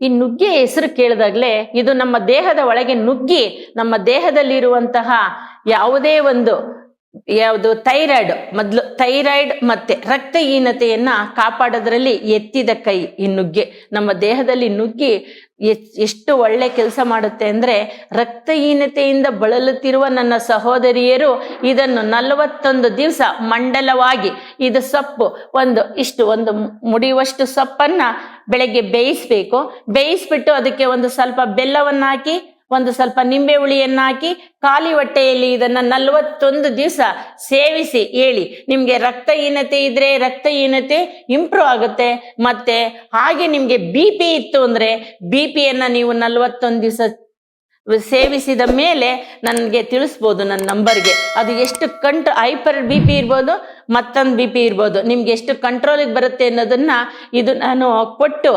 ಈ ನುಗ್ಗೆ ಹೆಸರು ಕೇಳಿದಾಗಲೇ ಇದು ನಮ್ಮ ದೇಹದ ಒಳಗೆ ನುಗ್ಗಿ ನಮ್ಮ ದೇಹದಲ್ಲಿರುವಂತಹ ಯಾವುದೇ ಒಂದು ಯಾವುದು ಥೈರಾಯ್ಡ್, ಮೊದಲು ಥೈರಾಯ್ಡ್ ಮತ್ತೆ ರಕ್ತಹೀನತೆಯನ್ನ ಕಾಪಾಡೋದ್ರಲ್ಲಿ ಎತ್ತಿದ ಕೈ ಈ ನುಗ್ಗೆ. ನಮ್ಮ ದೇಹದಲ್ಲಿ ನುಗ್ಗಿ ಎಷ್ಟು ಒಳ್ಳೆ ಕೆಲಸ ಮಾಡುತ್ತೆ ಅಂದರೆ ರಕ್ತಹೀನತೆಯಿಂದ ಬಳಲುತ್ತಿರುವ ನನ್ನ ಸಹೋದರಿಯರು ಇದನ್ನು ನಲವತ್ತೊಂದು ದಿವಸ ಮಂಡಲವಾಗಿ ಇದು ಸೊಪ್ಪು, ಒಂದು, ಇಷ್ಟು, ಒಂದು ಮುಡಿಯುವಷ್ಟು ಸೊಪ್ಪನ್ನು ಬೆಳಗ್ಗೆ ಬೇಯಿಸ್ಬೇಕು. ಬೇಯಿಸ್ಬಿಟ್ಟು ಅದಕ್ಕೆ ಒಂದು ಸ್ವಲ್ಪ ಬೆಲ್ಲವನ್ನು ಹಾಕಿ ಒಂದು ಸ್ವಲ್ಪ ನಿಂಬೆ ಹುಳಿಯನ್ನು ಹಾಕಿ ಖಾಲಿ ಹೊಟ್ಟೆಯಲ್ಲಿ ಇದನ್ನು ನಲವತ್ತೊಂದು ದಿವಸ ಸೇವಿಸಿ, ಹೇಳಿ. ನಿಮಗೆ ರಕ್ತಹೀನತೆ ಇದ್ರೆ ರಕ್ತಹೀನತೆ ಇಂಪ್ರೂವ್ ಆಗುತ್ತೆ. ಮತ್ತೆ ಹಾಗೆ ನಿಮಗೆ ಬಿ ಪಿ ಇತ್ತು ಅಂದರೆ ಬಿ ಪಿಯನ್ನು ನೀವು ನಲವತ್ತೊಂದು ದಿವಸ ಸೇವಿಸಿದ ಮೇಲೆ ನನಗೆ ತಿಳಿಸ್ಬೋದು ನನ್ನ ನಂಬರ್ಗೆ. ಅದು ಎಷ್ಟು ಕಂಟ್, ಹೈಪರ್ ಬಿ ಪಿ ಇರ್ಬೋದು, ಮತ್ತೊಂದು ಬಿ ಪಿ ಇರ್ಬೋದು. ನಿಮ್ಗೆ ಎಷ್ಟು ಕಂಟ್ರೋಲಿಗೆ ಬರುತ್ತೆ ಅನ್ನೋದನ್ನ ಇದು ನಾನು ಕೊಟ್ಟು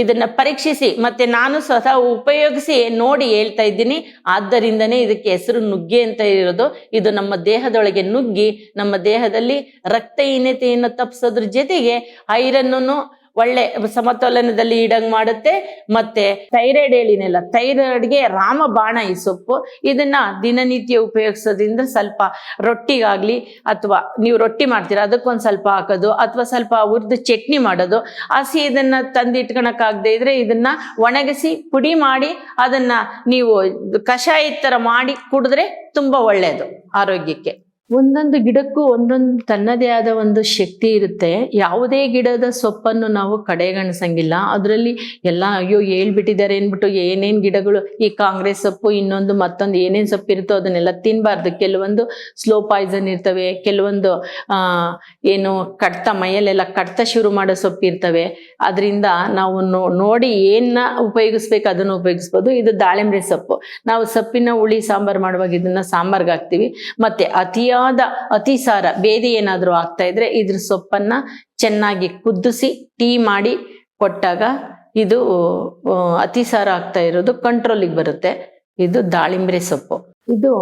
ಇದನ್ನ ಪರೀಕ್ಷಿಸಿ ಮತ್ತೆ ನಾನು ಸ್ವತಃ ಉಪಯೋಗಿಸಿ ನೋಡಿ ಹೇಳ್ತಾ ಇದ್ದೀನಿ. ಆದ್ದರಿಂದನೇ ಇದಕ್ಕೆ ಹೆಸರು ನುಗ್ಗೆ ಅಂತ ಇರೋದು. ಇದು ನಮ್ಮ ದೇಹದೊಳಗೆ ನುಗ್ಗಿ ನಮ್ಮ ದೇಹದಲ್ಲಿ ರಕ್ತಹೀನತೆಯನ್ನು ತಪ್ಪಿಸೋದ್ರ ಜೊತೆಗೆ ಐರನ್ನನ್ನು ಒಳ್ಳೆ ಸಮತೋಲನದಲ್ಲಿ ಇಡಂಗ್ ಮಾಡುತ್ತೆ. ಮತ್ತೆ ಥೈರಾಯ್ಡ್ ಹೇಳಿನೆಲ್ಲ ಥೈರಾಯ್ಡ್ಗೆ ರಾಮಬಾಣ ಈ ಸೊಪ್ಪು. ಇದನ್ನ ದಿನನಿತ್ಯ ಉಪಯೋಗಿಸೋದ್ರಿಂದ ಸ್ವಲ್ಪ ರೊಟ್ಟಿಗಾಗ್ಲಿ ಅಥವಾ ನೀವು ರೊಟ್ಟಿ ಮಾಡ್ತೀರಾ, ಅದಕ್ಕೊಂದು ಸ್ವಲ್ಪ ಹಾಕೋದು, ಅಥವಾ ಸ್ವಲ್ಪ ಉರ್ದು ಚಟ್ನಿ ಮಾಡೋದು. ಹಸಿ ಇದನ್ನ ತಂದಿಟ್ಕೊಳಕ್ಕಾಗದೇ ಇದ್ರೆ ಇದನ್ನ ಒಣಗಿಸಿ ಪುಡಿ ಮಾಡಿ ಅದನ್ನ ನೀವು ಕಷಾಯ ಥರ ಮಾಡಿ ಕುಡಿದ್ರೆ ತುಂಬಾ ಒಳ್ಳೆಯದು ಆರೋಗ್ಯಕ್ಕೆ. ಒಂದೊಂದು ಗಿಡಕ್ಕೂ ಒಂದೊಂದು ತನ್ನದೇ ಆದ ಒಂದು ಶಕ್ತಿ ಇರುತ್ತೆ. ಯಾವುದೇ ಗಿಡದ ಸೊಪ್ಪನ್ನು ನಾವು ಕಡೆಗಣಿಸಂಗಿಲ್ಲ. ಅದರಲ್ಲಿ ಎಲ್ಲ, ಅಯ್ಯೋ, ಹೇಳ್ಬಿಟ್ಟಿದ್ದಾರೆ ಏನ್ಬಿಟ್ಟು ಏನೇನು ಗಿಡಗಳು, ಈ ಕಾಂಗ್ರೆಸ್ ಸೊಪ್ಪು, ಇನ್ನೊಂದು ಮತ್ತೊಂದು ಏನೇನು ಸೊಪ್ಪು ಇರುತ್ತೋ ಅದನ್ನೆಲ್ಲ ತಿನ್ನಬಾರ್ದು ಕೆಲವೊಂದು ಸ್ಲೋ ಪಾಯ್ಸನ್ ಇರ್ತವೆ, ಕೆಲವೊಂದು ಏನು ಕಡ್ತ ಮೈಯಲ್ಲೆಲ್ಲ ಕಡ್ತ ಶುರು ಮಾಡೋ ಸೊಪ್ಪು ಇರ್ತವೆ. ಅದರಿಂದ ನಾವು ನೋಡಿ ಏನ ಉಪಯೋಗಿಸ್ಬೇಕು ಅದನ್ನು ಉಪಯೋಗಿಸ್ಬೋದು. ಇದು ದಾಳಿಂಬೆ ಸೊಪ್ಪು. ನಾವು ಸೊಪ್ಪಿನ ಹುಳಿ, ಸಾಂಬಾರು ಮಾಡುವಾಗ ಇದನ್ನ ಸಾಂಬಾರ್ಗೆ ಹಾಕ್ತೀವಿ ಮತ್ತೆ ಅತಿಯಾದ ಅತಿಸಾರ ಬೇದಿ ಏನಾದರೂ ಆಗ್ತಾ ಇದ್ರೆ ಇದ್ರ ಸೊಪ್ಪನ್ನ ಚೆನ್ನಾಗಿ ಕುದಿಸಿ, ಟೀ ಮಾಡಿ ಕೊಟ್ಟಾಗ ಇದು ಅತಿಸಾರ ಆಗ್ತಾ ಇರೋದು ಕಂಟ್ರೋಲಿಗೆ ಬರುತ್ತೆ. ಇದು ದಾಳಿಂಬ್ರೆ ಸೊಪ್ಪು. ಇದು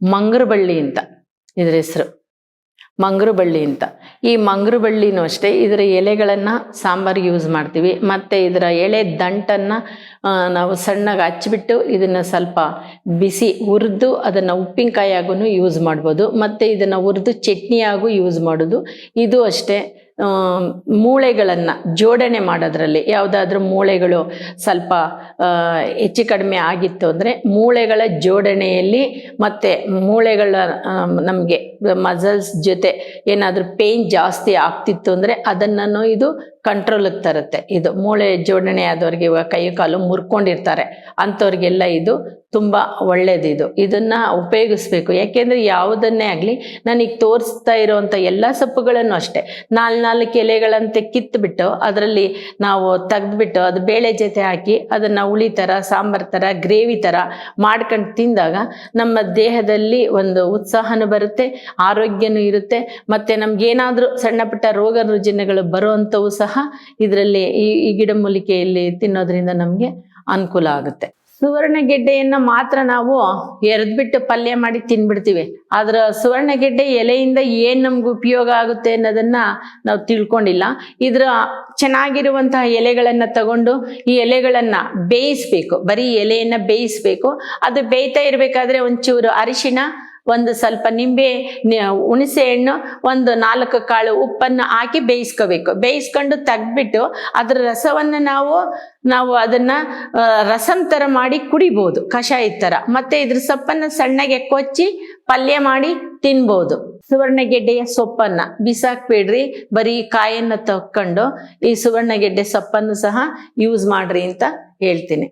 ಮಂಗರಬಳ್ಳಿ ಅಂತ ಇದ್ರ ಹೆಸರು. ಮಂಗರು ಬಳ್ಳಿ ಅಂತ. ಈ ಮಂಗರು ಬಳ್ಳಿನೂ ಅಷ್ಟೇ, ಇದರ ಎಲೆಗಳನ್ನು ಸಾಂಬಾರಿಗೆ ಯೂಸ್ ಮಾಡ್ತೀವಿ. ಮತ್ತು ಇದರ ಎಳೆ ದಂಟನ್ನು ನಾವು ಸಣ್ಣಗೆ ಹಚ್ಚಿಬಿಟ್ಟು ಇದನ್ನು ಸ್ವಲ್ಪ ಬಿಸಿ ಹುರಿದು ಅದನ್ನು ಉಪ್ಪಿನಕಾಯಿಯಾಗೂ ಯೂಸ್ ಮಾಡ್ಬೋದು. ಮತ್ತು ಇದನ್ನು ಹುರಿದು ಚಟ್ನಿಯಾಗೂ ಯೂಸ್ ಮಾಡೋದು. ಇದು ಅಷ್ಟೇ. ಮೂಳೆಗಳನ್ನು ಜೋಡಣೆ ಮಾಡೋದ್ರಲ್ಲಿ ಯಾವುದಾದ್ರೂ ಮೂಳೆಗಳು ಸ್ವಲ್ಪ ಹೆಚ್ಚು ಕಡಿಮೆ ಆಗಿತ್ತು ಅಂದರೆ ಮೂಳೆಗಳ ಜೋಡಣೆಯಲ್ಲಿ ಮತ್ತು ಮೂಳೆಗಳ ನಮಗೆ ಮಸಲ್ಸ್ ಜೊತೆ ಏನಾದರೂ ಪೇಯ್ನ್ ಜಾಸ್ತಿ ಆಗ್ತಿತ್ತು ಅಂದರೆ ಅದನ್ನು ಇದು ಕಂಟ್ರೋಲಿಗೆ ತರುತ್ತೆ. ಇದು ಮೂಳೆ ಜೋಡಣೆ ಆದವ್ರಿಗೆ ಇವಾಗ ಕೈ ಕಾಲು ಮುರ್ಕೊಂಡಿರ್ತಾರೆ. ಅಂಥವ್ರಿಗೆಲ್ಲ ಇದು ತುಂಬ ಒಳ್ಳೇದು ಇದು ಇದನ್ನು ಉಪಯೋಗಿಸ್ಬೇಕು. ಯಾಕೆಂದರೆ ಯಾವುದನ್ನೇ ಆಗಲಿ ನನಗೆ ತೋರಿಸ್ತಾ ಇರೋವಂಥ ಎಲ್ಲ ಸೊಪ್ಪುಗಳನ್ನು ಅಷ್ಟೇ. ನಾಲ್ ನಾಲ್ಕು ಎಲೆಗಳಂತೆ ಕಿತ್ತುಬಿಟ್ಟು ಅದರಲ್ಲಿ ನಾವು ತೆಗೆದ್ಬಿಟ್ಟು ಅದು ಬೇಳೆ ಜೊತೆ ಹಾಕಿ ಅದನ್ನು ಹುಳಿ ಥರ ಸಾಂಬಾರ್ ಥರ ಗ್ರೇವಿ ಥರ ಮಾಡ್ಕೊಂಡು ತಿಂದಾಗ ನಮ್ಮ ದೇಹದಲ್ಲಿ ಒಂದು ಉತ್ಸಾಹನೂ ಬರುತ್ತೆ, ಆರೋಗ್ಯನೂ ಇರುತ್ತೆ, ಮತ್ತು ನಮಗೇನಾದರೂ ಸಣ್ಣ ಪುಟ್ಟ ರೋಗ ರುಜಿನಗಳು ಬರುವಂಥವು ಸಹ ಇದರಲ್ಲಿ ಈ ಗಿಡಮೂಲಿಕೆಯಲ್ಲಿ ತಿನ್ನೋದ್ರಿಂದ ನಮಗೆ ಅನುಕೂಲ ಆಗುತ್ತೆ. ಸುವರ್ಣಗೆಡ್ಡೆಯನ್ನ ಮಾತ್ರ ನಾವು ಎರೆದ್ಬಿಟ್ಟು ಪಲ್ಯ ಮಾಡಿ ತಿನ್ಬಿಡ್ತೀವಿ. ಆದ್ರೆ ಸುವರ್ಣಗೆಡ್ಡೆ ಎಲೆಯಿಂದ ಏನ್ ನಮ್ಗೆ ಉಪಯೋಗ ಆಗುತ್ತೆ ಅನ್ನೋದನ್ನ ನಾವು ತಿಳ್ಕೊಂಡಿಲ್ಲ. ಇದ್ರ ಚೆನ್ನಾಗಿರುವಂತಹ ಎಲೆಗಳನ್ನ ತಗೊಂಡು ಈ ಎಲೆಗಳನ್ನ ಬೇಯಿಸ್ಬೇಕು. ಬರೀ ಎಲೆಯನ್ನ ಬೇಯಿಸ್ಬೇಕು. ಅದು ಬೇಯ್ತಾ ಇರ್ಬೇಕಾದ್ರೆ ಒಂಚೂರು ಅರಿಶಿಣ ಒಂದು ಸ್ವಲ್ಪ ನಿಂಬೆ ಹುಣಸೆ ಹಣ್ಣು ಒಂದು ನಾಲ್ಕು ಕಾಳು ಉಪ್ಪನ್ನು ಹಾಕಿ ಬೇಯಿಸ್ಕೋಬೇಕು. ಬೇಯಿಸ್ಕೊಂಡು ತೆಗ್ದುಬಿಟ್ಟು ಅದರ ರಸವನ್ನು ನಾವು ನಾವು ಅದನ್ನ ರಸಂ ಥರ ಮಾಡಿ ಕುಡಿಬೋದು, ಕಷಾಯ ಥರ ಮತ್ತೆ ಇದ್ರ ಸೊಪ್ಪನ್ನು ಸಣ್ಣಗೆ ಕೊಚ್ಚಿ ಪಲ್ಯ ಮಾಡಿ ತಿನ್ಬೋದು. ಸುವರ್ಣಗೆಡ್ಡೆಯ ಸೊಪ್ಪನ್ನ ಬಿಸಾಕ್ಬೇಡ್ರಿ, ಬರೀ ಕಾಯನ್ನು ತಕ್ಕೊಂಡು ಈ ಸುವರ್ಣಗೆಡ್ಡೆ ಸೊಪ್ಪನ್ನು ಸಹ ಯೂಸ್ ಮಾಡ್ರಿ ಅಂತ ಹೇಳ್ತೀನಿ.